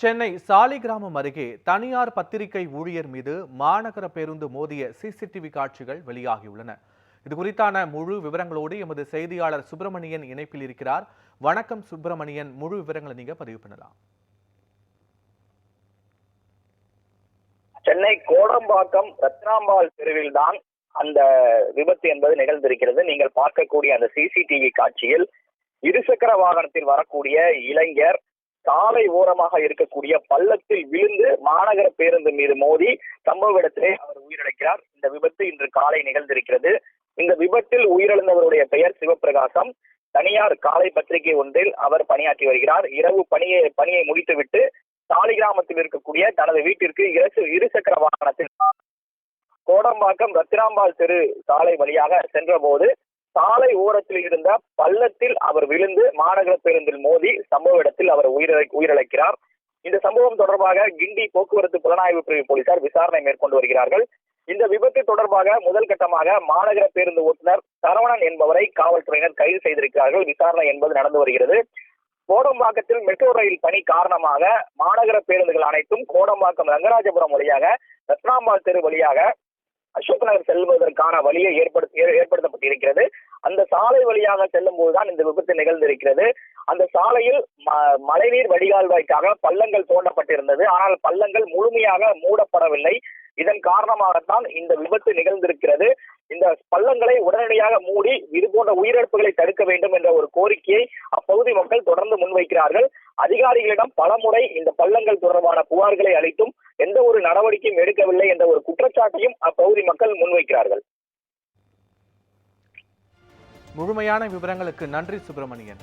சென்னை சாலிகிராமம் அருகே தனியார் பத்திரிகை ஊழியர் மீது மாநகர பேருந்து மோதிய சிசிடிவி காட்சிகள் வெளியாகியுள்ளன. இது குறித்தான முழு விவரங்களோடு எமது செய்தியாளர் சுப்பிரமணியன் இணைப்பில் இருக்கிறார். வணக்கம் சுப்பிரமணியன். முழு விவரங்களை நீங்க பதிவு பண்ணலாம். சென்னை கோடம்பாக்கம் ரத்னாம்பாள் தெருவில் தான் அந்த விபத்து என்பது நிகழ்ந்திருக்கிறது. நீங்கள் பார்க்கக்கூடிய அந்த சிசிடிவி காட்சியில் இருசக்கர வாகனத்தில் வரக்கூடிய இளைஞர் சாலை ஓரமாக இருக்கக்கூடிய பள்ளத்தில் விழுந்து மாநகர பேருந்து மீது மோதி சம்பவ இடத்திலே அவர் உயிரிழக்கிறார். இந்த விபத்து இன்று காலை நிகழ்ந்திருக்கிறது. இந்த விபத்தில் உயிரிழந்தவருடைய பெயர் சிவபிரகாசம் தனியார் காலை பத்திரிகை ஒன்றில் அவர் பணியாற்றி வருகிறார். இரவு பணியை பணியை முடித்துவிட்டு சாலிகிராமத்தில் இருக்கக்கூடிய தனது வீட்டிற்கு இரசு இருசக்கர வாகனத்தில் கோடம்பாக்கம் ரத்தினாம்பாள் தெரு சாலை வழியாக சென்றபோது சாலை ஓரத்தில் இருந்த பள்ளத்தில் அவர் விழுந்து மாநகர பேருந்தில் மோதி சம்பவ இடத்தில் அவர் உயிரிழ உயிரிழக்கிறார். இந்த சம்பவம் தொடர்பாக கிண்டி போக்குவரத்து புலனாய்வு பிரிவு போலீசார் விசாரணை மேற்கொண்டு வருகிறார்கள். இந்த விபத்து தொடர்பாக முதல் கட்டமாக மாநகர பேருந்து ஓட்டுநர் சரவணன் என்பவரை காவல்துறையினர் கைது செய்திருக்கிறார்கள். விசாரணை என்பது நடந்து வருகிறது. கோடம்பாக்கத்தில் மெட்ரோ ரயில் பணி காரணமாக மாநகர பேருந்துகள் அனைத்தும் கோடம்பாக்கம் ரங்கராஜபுரம் வழியாக ரத்னாம்பாள் தெரு வழியாக அசோக் நகர் செல்வதற்கான வழியை ஏற்படுத்த ஏற்படுத்தப்பட்டிருக்கிறது. அந்த சாலை வழியாக செல்லும் போதுதான் இந்த விபத்து நிகழ்ந்திருக்கிறது. அந்த சாலையில் ம- மழைநீர் வடிகால்வாய்க்காக பள்ளங்கள் தோண்டப்பட்டிருந்தது. ஆனால் பள்ளங்கள் முழுமையாக மூடப்படவில்லை. இதன் காரணமாகத்தான் இந்த விபத்து நிகழ்ந்திருக்கிறது. இந்த பள்ளங்களை உடனடியாக மூடி இது போன்ற உயிரிழப்புகளை தடுக்க வேண்டும் என்ற ஒரு கோரிக்கையை அப்பகுதி மக்கள் தொடர்ந்து முன்வைக்கிறார்கள். அதிகாரிகளிடம் பலமுறை இந்த பள்ளங்கள் தொடர்பான புகார்களை அளித்தும் எந்த ஒரு நடவடிக்கையும் எடுக்கவில்லை என்ற ஒரு குற்றச்சாட்டையும் அப்பகுதி மக்கள் முன்வைக்கிறார்கள். முழுமையான விவரங்களுக்கு நன்றி சுப்பிரமணியன்.